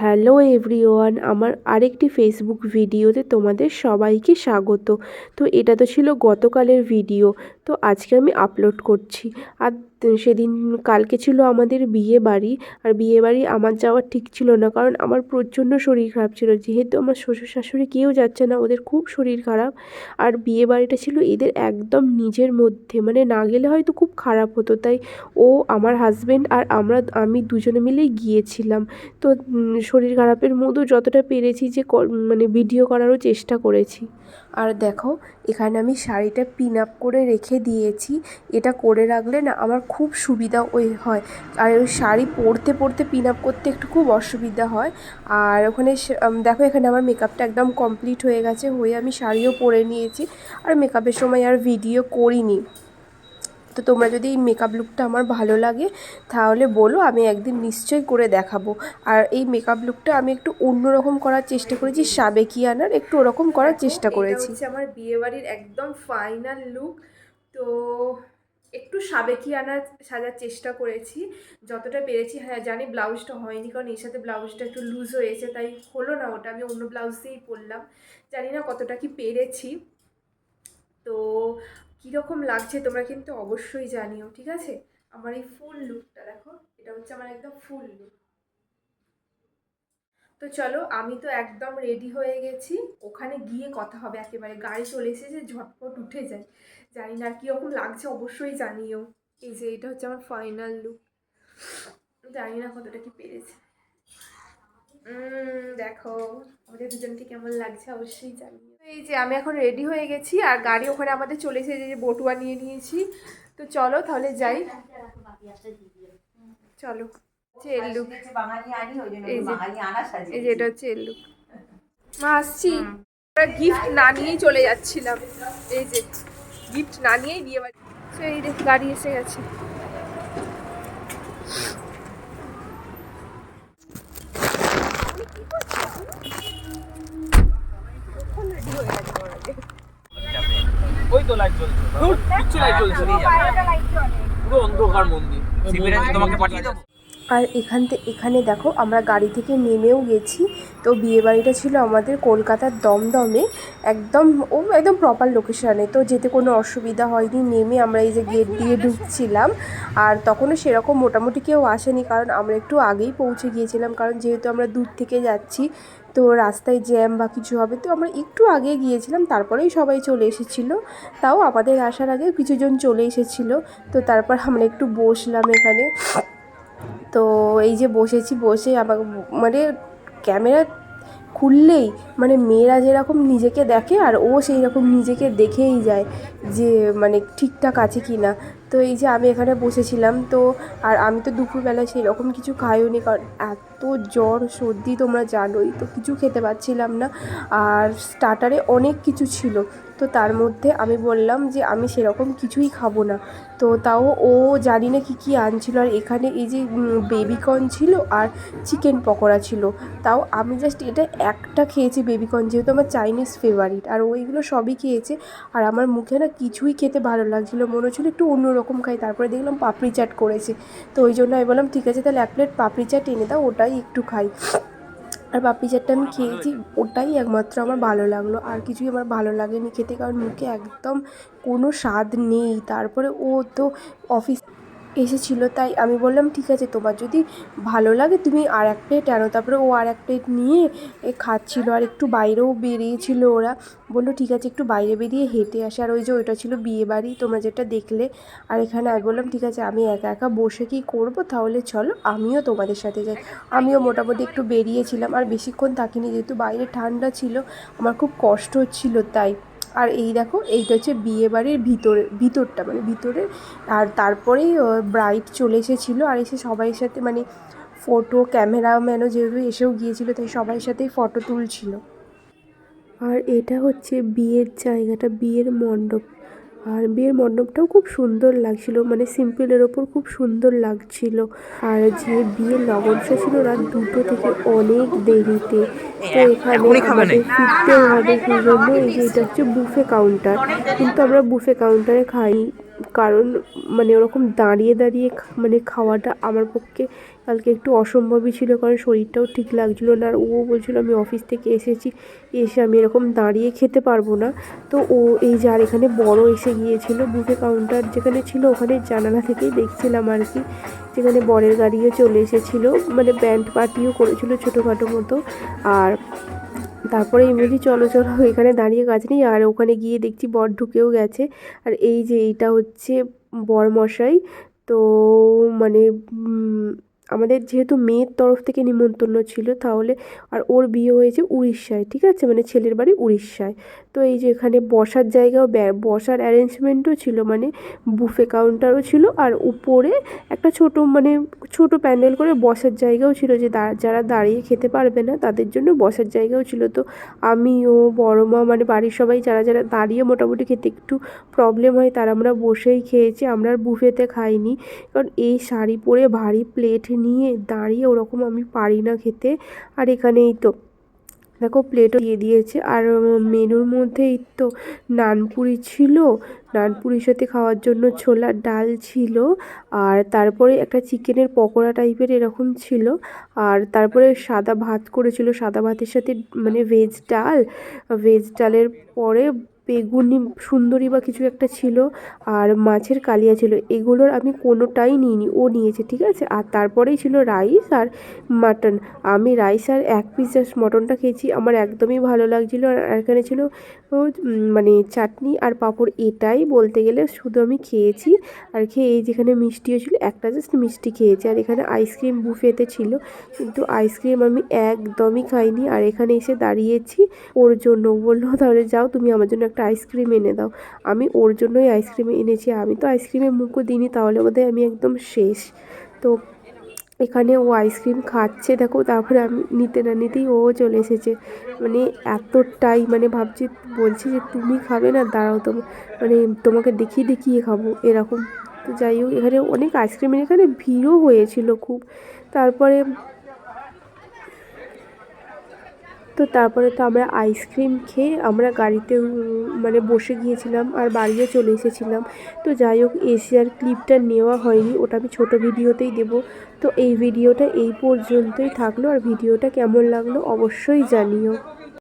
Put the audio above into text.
Hello everyone আমার আরেকটি Facebook ভিডিওতে তোমাদের সবাইকে স্বাগত। তো এটা তো ছিল গতকালের ভিডিও তো আজকে আমি আপলোড করছি। আর সেদিন কালকে ছিল আমাদের বিয়ে বাড়ি, আর বিয়ে বাড়ি আমার যাওয়া ঠিক ছিল না, কারণ আমার প্রচণ্ড শরীর খারাপ ছিল। যেহেতু আমার শ্বশুর শাশুড়ি কেউ যাচ্ছে না, ওদের খুব শরীর খারাপ। আর বিয়ে বাড়িটা ছিল এদের একদম নিজের মধ্যে মানে না গেলে হয়তো খুব খারাপ হতো। তাই ও, আমার হাজব্যান্ড আর আমরা, আমি দুজনে মিলেই গিয়েছিলাম। তো শরীর খারাপের মধ্যেও যতটা পেরেছি যে মানে ভিডিও করারও চেষ্টা করেছি। আর দেখো, এখানে আমি শাড়িটা পিন আপ করে রেখে দিয়েছি। এটা করে রাখলে না আমার খুব সুবিধা ওই হয়। আর ওই শাড়ি পরতে পরতে পিন আপ করতে একটু খুব অসুবিধা হয়। আর ওখানে দেখো এখানে আমার মেকআপটা একদম কমপ্লিট হয়ে গেছে, হয়ে আমি শাড়িও পরে নিয়েছি। আর মেকআপের সময় আর ভিডিও করিনি। তো তোমরা যদি এই মেকআপ লুকটা আমার ভালো লাগে, তাহলে বলো, আমি একদিন নিশ্চয়ই করে দেখাবো। আর এই মেকআপ লুকটা আমি একটু অন্যরকম করার চেষ্টা করেছি, সাবেকিয়ানার একটু ওরকম করার চেষ্টা করেছি। আমার বিয়ে বাড়ির একদম ফাইনাল লুক তো একটু সাবেকি আনার, সাজার চেষ্টা করেছি। যতটা পেরেছি হ্যাঁ জানি ব্লাউজটা হয়নি, কারণ এর সাথে ব্লাউজটা একটু লুজ হয়েছে, তাই হলো না ওটা, আমি অন্য ব্লাউজ দিয়েই পরলাম। জানি না কতটা কি পেরেছি। তো কীরকম লাগছে তোমরা কিন্তু অবশ্যই জানিও, ঠিক আছে? আমার এই ফুল লুকটা দেখো, এটা হচ্ছে আমার একদম ফুল লুক তো চলো, আমি তো একদম রেডি হয়ে গেছি। ওখানে গিয়ে কথা হবে, একেবারে গাড়ি চলে এসেছে, ঝটপট উঠে যায় জানি না কীরকম লাগছে অবশ্যই জানিও। এই যে এটা হচ্ছে আমার ফাইনাল লুক জানি না কতটা কি পেরেছে। দেখো আমাদের দুজনকে কেমন লাগছে অবশ্যই জানিও। এই যে আমি এখন রেডি হয়ে গেছি আর গাড়ি ওখানে আমাদের চলে এসেছে যে বটুয়া নিয়ে নিয়েছি। তো চলো তাহলে যাই। চলো এর লুক এই যে এই যে এটা হচ্ছে এর লুক মা আসছি। আমরা গিফট না নিয়েই চলে যাচ্ছিলাম। এই যে গিফট না নিয়েই বিয়ে বাড়ি। দেখ গাড়ি এসে গেছে। ওই তো লাইট জ্বলছে কিচ্ছু লাইট জ্বলছে পুরো অন্ধকার মন্দির। তোমাকে পাঠিয়ে দেবো? আর এখান থেকে এখানে দেখো আমরা গাড়ি থেকে নেমেও গেছি। তো বিয়েবাড়িটা ছিল আমাদের কলকাতার দমদমে। একদম, ও একদম প্রপার লোকেশানে তো যেতে কোনো অসুবিধা হয়নি, নেমে আমরা এই যে গেট দিয়ে ঢুকছিলাম। আর তখনও সেরকম মোটামুটি কেউ আসেনি, কারণ আমরা একটু আগেই পৌঁছে গিয়েছিলাম, কারণ যেহেতু আমরা দূর থেকে যাচ্ছি, তো রাস্তায় জ্যাম বা কিছু হবে, তো আমরা একটু আগে গিয়েছিলাম, তারপরেই সবাই চলে এসেছিল। তাও আমাদের আসার আগে কিছুজন চলে এসেছিল। তো তারপর আমরা একটু বসলাম এখানে। তো এই যে বসেছি, বসে আমার মানে ক্যামেরা খুললেই মানে মেয়েরা যেরকম নিজেকে দেখে আর ও সেই রকম নিজেকে দেখেই যায় যে মানে ঠিকঠাক আছে কি না। তো এই যে আমি এখানে বসেছিলাম, তো আর আমি তো দুপুরবেলায় সেই রকম কিছু খাইওনি কারণ এত জ্বর, সর্দি তোমরা জানোই, তো কিছু খেতে পারছিলাম না। আর স্টার্টারে অনেক কিছু ছিল। তো তার মধ্যে আমি বললাম যে আমি সেরকম কিছুই খাব না। তো তাও ও জানি না কী কী আনছিল আর এখানে এই যে বেবিকর্ন ছিল আর চিকেন পকোড়া ছিল। তাও আমি জাস্ট এটা একটা খেয়েছি বেবিকর্ন যেহেতু আমার চাইনিজ ফেভারিট আর ওইগুলো সবই খেয়েছে। আর আমার মুখে না কিছুই খেতে ভালো লাগছিল, মনে হচ্ছিল একটু অন্যরকম খাই। তারপরে দেখলাম পাপড়ি চাট করেছে। তো ওই জন্য আমি বললাম, ঠিক আছে, তাহলে এক প্লেট পাপড়ি চাট এনে দাও, ওটাই একটু খাই। আর পাপড়ি চাটটা আমি খেয়েছি, ওটাই একমাত্র আমার ভালো লাগল। আর কিছুই আমার ভালো লাগেনি খেতে, কারণ মুখে একদম কোনো স্বাদ নেই। তারপরে ও তো অফিস এসেছিল, তাই আমি বললাম, ঠিক আছে, তোমার যদি ভালো লাগে, তুমি আর এক প্লেট আনো। তারপরে ও আর এক প্লেট নিয়ে এ খাচ্ছিলো, আর একটু বাইরেও বেরিয়েছিল ওরা। বলল, ঠিক আছে, একটু বাইরে বেরিয়ে হেঁটে আসে। আর ওই যে ওইটা ছিল বিয়ে বাড়ি, তোমরা যেটা দেখলে। আর এখানে আমি বললাম, ঠিক আছে, আমি একা একা বসে কি করব? তাহলে চলো, আমিও তোমাদের সাথে যাই। আমিও মোটামুটি একটু বেরিয়েছিলাম, আর বেশিক্ষণ থাকিনি, যেহেতু বাইরে ঠান্ডা ছিল, আমার খুব কষ্ট হচ্ছিল তাই। আর এই দেখো, এইটা হচ্ছে বিয়ে বাড়ির ভিতরে, ভিতরটা মানে ভিতরে। আর তারপরেই ব্রাইট চলে এসেছিল আর এসে সবাইয়ের সাথে মানে ফটো ক্যামেরাম্যানও যেহেতু এসেও গিয়েছিল, তাই সবাই সাথেই ফটো তুলছিল। আর এটা হচ্ছে বিয়ের জায়গাটা, বিয়ের মণ্ডপ। আর বিয়ের মণ্ডপটাও খুব সুন্দর লাগছিল মানে সিম্পলের ওপর খুব সুন্দর লাগছিল। আর যে বিয়ের লগনটা ছিল রাত দুটো থেকে অনেক দেরিতে। তো এখানে আমাদের ফিরতেও হবে সেই জন্য এই যে এটা হচ্ছে বুফে কাউন্টার কিন্তু আমরা বুফে কাউন্টারে খাই কারণ মানে ওরকম দাঁড়িয়ে দাঁড়িয়ে মানে খাওয়াটা আমার পক্ষে কালকে একটু অসম্ভবই ছিল কারণ শরীরটাও ঠিক লাগছিল না। আর ও বলছিল, আমি অফিস থেকে এসেছি, এসে আমি এরকম দাঁড়িয়ে খেতে পারব না। তো ও এই যার এখানে বড় এসে গিয়েছিল বুফে কাউন্টার যেখানে ছিল, ওখানে জানালা থেকেই দেখছিলাম আর কি। যেখানে বরের গাড়িও চলে এসেছিল মানে ব্যান্ড পার্টিও করেছিল ছোটোখাটো মতো। আর তারপরে এমনি চলো চলো এখানে দাঁড়িয়ে কাজ নেই। আর ওখানে গিয়ে দেখছি বর ঢুকেও গেছে। আর এই যে এইটা হচ্ছে বর মশাই তো মানে আমাদের যেহেতু মেয়ের তরফ থেকে নিমন্ত্রণ ছিল, তাহলে আর ওর বিয়ে হয়েছে উড়িষ্যায়, ঠিক আছে? মানে ছেলের বাড়ি উড়িষ্যায়। তো এই যে এখানে বসার জায়গাও বসার অ্যারেঞ্জমেন্টও ছিল মানে বুফে কাউন্টারও ছিল, আর উপরে একটা ছোট মানে ছোট প্যান্ডেল করে বসার জায়গাও ছিল যে যারা দাঁড়িয়ে খেতে পারবে না, তাদের জন্য বসার জায়গাও ছিল। তো আমি ও বড় মা মানে বাড়ির সবাই যারা যারা দাঁড়িয়ে মোটামুটি খেতে একটু প্রবলেম হয়, তারা আমরা বসেই খেয়েছি, আমরা আর বুফেতে খাইনি। কারণ এই শাড়ি পরে ভারী প্লেট নিয়ে দাঁড়িয়ে ওরকম আমি পারি না খেতে। আর এখানেই তো, দেখো প্লেটও দিয়ে দিয়েছে। আর মেনুর মধ্যে এই তো নানপুরি ছিল। নানপুরির সাথে খাওয়ার জন্য ছোলার ডাল ছিল। আর তারপরে একটা চিকেনের পকোড়া টাইপের এরকম ছিল। আর তারপরে সাদা ভাত করেছিল। সাদা ভাতের সাথে মানে ভেজ ডাল। ভেজ ডালের পরে বেগুনি সুন্দরী বা কিছু একটা ছিল আর মাছের কালিয়া ছিল, এগুলোর আমি কোনোটাই নিইনি। ও নিয়েছে, ঠিক আছে? আর তারপরেই ছিল রাইস আর মাটন। আমি রাইস আর এক পিস জাস্ট মটনটা খেয়েছি, আমার একদমই ভালো লাগছিল। আর এখানে ছিল মানে চাটনি আর পাঁপড়, এটাই বলতে গেলে শুধু আমি খেয়েছি। আর খেয়ে এই যেখানে মিষ্টিও ছিল একটা জাস্ট মিষ্টি খেয়েছি। আর এখানে আইসক্রিম বুফেতে ছিল, কিন্তু আইসক্রিম আমি একদমই খাইনি। আর এখানে এসে দাঁড়িয়েছি, ওর জন্য। বলল, তাহলে যাও, তুমি আমার জন্য একটা আইসক্রিম এনে দাও। আমি ওর জন্যই আইসক্রিম এনেছি। আমি তো আইসক্রিমে মুখও দিইনি, তাহলে বোধহয় আমি একদম শেষ। তো এখানে ও আইসক্রিম খাচ্ছে, দেখো, তারপরে আমি নিতে না নিতেই ও চলে এসেছে। মানে এতটাই মানে ভাবছি, বলছি যে তুমি খাবে না, দাঁড়াও তো মানে তোমাকে দেখিয়ে দেখিয়ে খাব, এরকম। তো যাই হোক, এখানে অনেক আইসক্রিমের এখানে ভিড়ও হয়েছিল খুব। তারপরে তো তারপরে তো আমরা আইসক্রিম খেয়ে আমরা গাড়িতে মানে বসে গিয়েছিলাম আর বাড়িও চলে এসেছিলাম। তো যাই হোক এসে আর ক্লিপটা নেওয়া হয়নি, ওটা আমি ছোটো ভিডিওতেই দেব। তো এই ভিডিওটা এই পর্যন্তই থাকল, আর ভিডিওটা কেমন লাগল অবশ্যই জানিও।